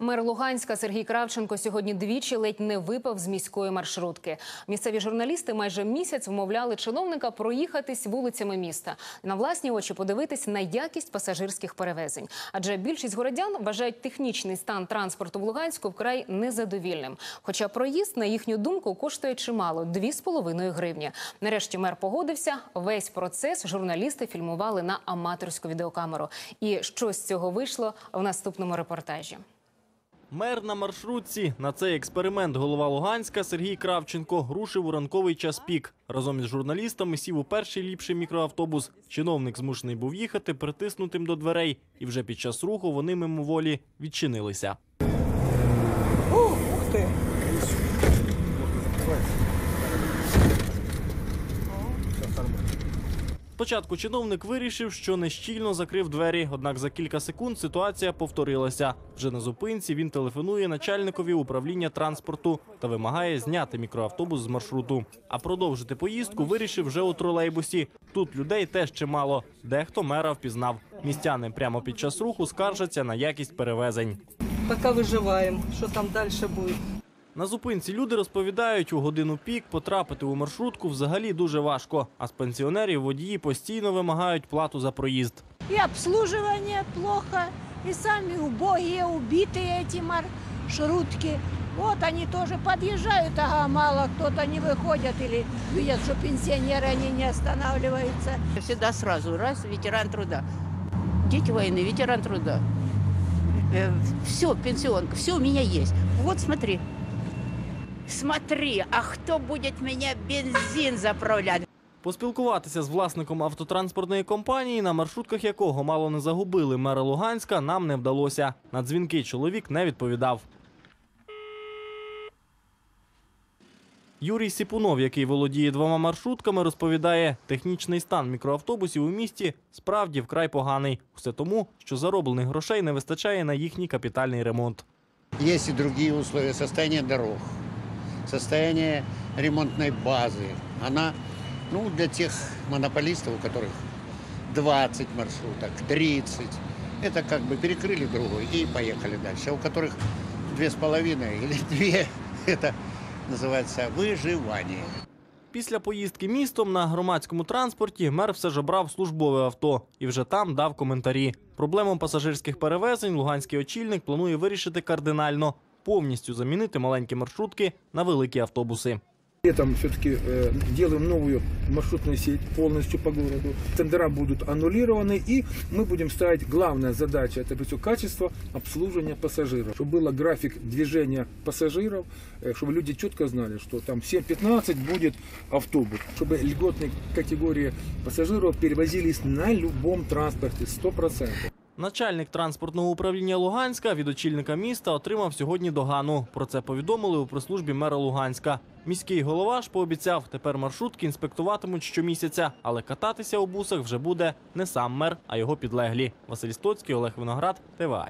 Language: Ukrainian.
Мер Луганська Сергій Кравченко сьогодні двічі ледь не випав з міської маршрутки. Місцеві журналісти майже місяць вмовляли чиновника проїхатись вулицями міста на власні очі подивитись на якість пасажирських перевезень. Адже більшість городян вважають технічний стан транспорту в Луганську вкрай незадовільним. Хоча проїзд, на їхню думку, коштує чимало 2,5 гривні. Нарешті мер погодився. Весь процес журналісти фільмували на аматорську відеокамеру. І що з цього вийшло в наступному репортажі. Мер на маршрутці. На цей експеримент голова Луганська Сергій Кравченко рушив у ранковий час пік. Разом із журналістами сів у перший ліпший мікроавтобус. Чиновник змушений був їхати притиснутим до дверей, і вже під час руху вони мимоволі відчинилися. Спочатку чиновник вирішив, що нещільно закрив двері, однак за кілька секунд ситуація повторилася. Вже на зупинці він телефонує начальникові управління транспорту та вимагає зняти мікроавтобус з маршруту. А продовжити поїздку вирішив вже у тролейбусі. Тут людей теж чимало. Дехто мера впізнав. Містяни прямо під час руху скаржаться на якість перевезень. Поки виживаємо. Що там далі буде? На зупинці люди розповідають, у годину пік потрапити у маршрутку взагалі дуже важко. А з пенсіонерів водії постійно вимагають плату за проїзд. И обслуживание плохо, и сами убогие, убитые эти маршрутки. Вот они тоже подъезжают, ага, мало кто-то не выходят или видят, что пенсионеры, они не останавливаются. Всегда сразу, раз, ветеран труда. Дети войны, ветеран труда. все, пенсионка, все у меня есть. Вот смотри. Смотри, а кто будет меня бензин заправлять? Поспілкуватися з власником автотранспортної компанії, на маршрутках якого мало не загубили мера Луганська, нам не вдалося. На дзвінки чоловік не відповідав. Юрій Сіпунов, який володіє двома маршрутками, розповідає, технічний стан мікроавтобусів у місті справді вкрай поганий. Все тому, що зароблених грошей не вистачає на їхній капітальний ремонт. Есть и другие условия. Состояние дорог, состояние ремонтной базы. Она, ну, для тех монополистов, у которых 20 маршруток, 30, это как бы перекрыли другой и поехали дальше. А у которых две с половиной или две, это называется выживание. Після поїздки містом на громадському транспорті мер все ж обрав службове авто і вже там дав коментарі. Проблему пасажирських перевезень луганський очільник планує вирішити кардинально повністю замінити маленькі маршрутки на великі автобуси. Летом все-таки э, делаем новую маршрутную сеть полностью по городу. Тендера будут аннулированы, и мы будем ставить главная задача это все качество обслуживания пассажиров. Чтобы был график движения пассажиров, э, чтобы люди четко знали, что там 7.15 будет автобус. Чтобы льготные категории пассажиров перевозились на любом транспорте 100%. Начальник транспортного управління Луганська від очільника міста отримав сьогодні догану. Про це повідомили у прес-службі мера Луганська. Міський голова ж пообіцяв, тепер маршрутки інспектуватимуть щомісяця, але кататися у бусах вже буде не сам мер, а його підлеглі. Василь Стоцький, Олег Виноград, ТВА.